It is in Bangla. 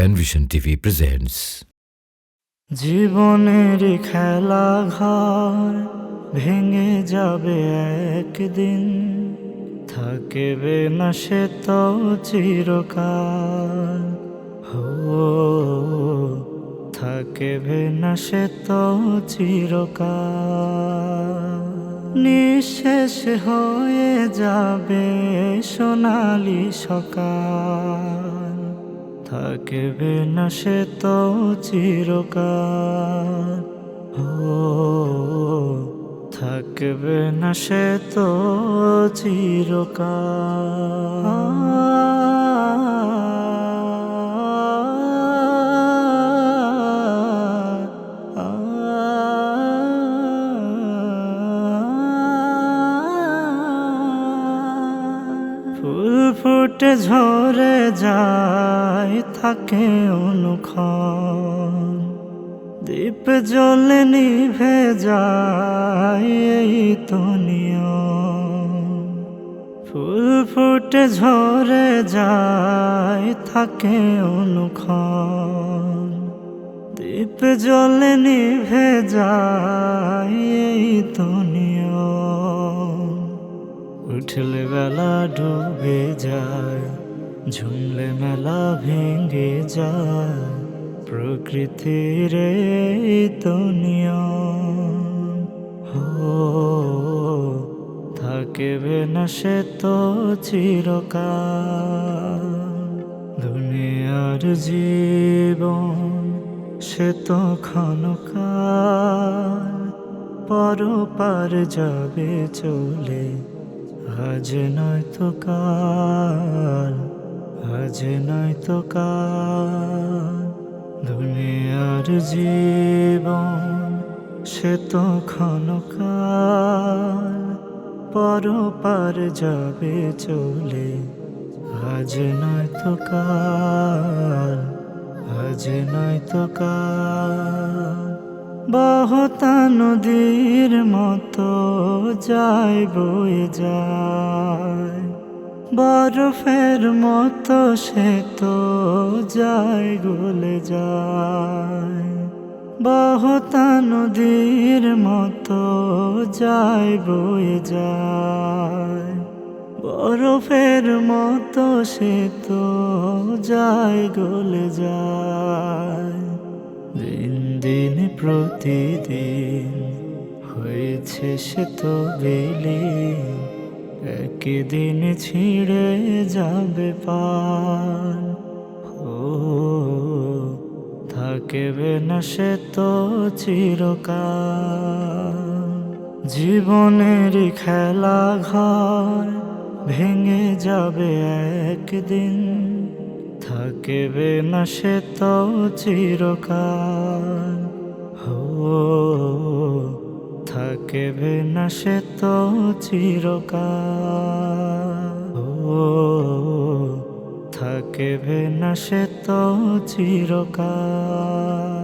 প্যানভিশন টিভি প্রেজেন্টস জীবনের খেলা ঘর ভেঙে যাবে একদিন। থাকবে না সে তো চিরকাল। হো, থাকবে না সে তো চিরকাল। নিঃশেষ হয়ে যাবে সোনালি সকাল। থাকবে না সে তো চিরকাল। ও, থাকবে না সে তো চিরকাল। ফুল ফুটে ঝরে যায় থাকে অনুক্ষণ দীপ জ্বলে নিভে যায় এই তো ফুল ফুটে ঝরে যায়, থাকে অনুক্ষণ দীপ জ্বলে নিভে যায় এই তো উঠলে বেলা ডুবে যায়। ঝুমলে মেলা ভেঙে যায় প্রকৃতির হো, থাকবে না সে তো চিরকাল। দুনিয়ার জীবন সে তো ক্ষণকাল। পরপার যাবে চলে, আজ নয় তো কাল। আজ নয়তো কাল দুনিয়ার জীবন, সে তো ক্ষণকাল পরপার যাবে চলে, আজ নয়তো কাল, আজ নয়তো কাল। বহতা নদীর মতো যায় বয়ে যায়। বরফের মতো সে তো যায়, গলে যায়। বহতা নদীর মতো যায়, বয়ে যায়। বরফের মতো সে তো যায়, গলে যায়। দিন দিন প্রতিদিন হয়েছে সে তো বেলি একদিন ছিঁড়ে যাবে পান ও, থাকবে না সে তো চিরকাল। জীবনের খেলা ঘর ভেঙে যাবে একদিন। থাকবে না সে তো চিরকাল। হো থাকবে না সে তো চিরকাল। হো থাকবে না সে তো চিরকাল।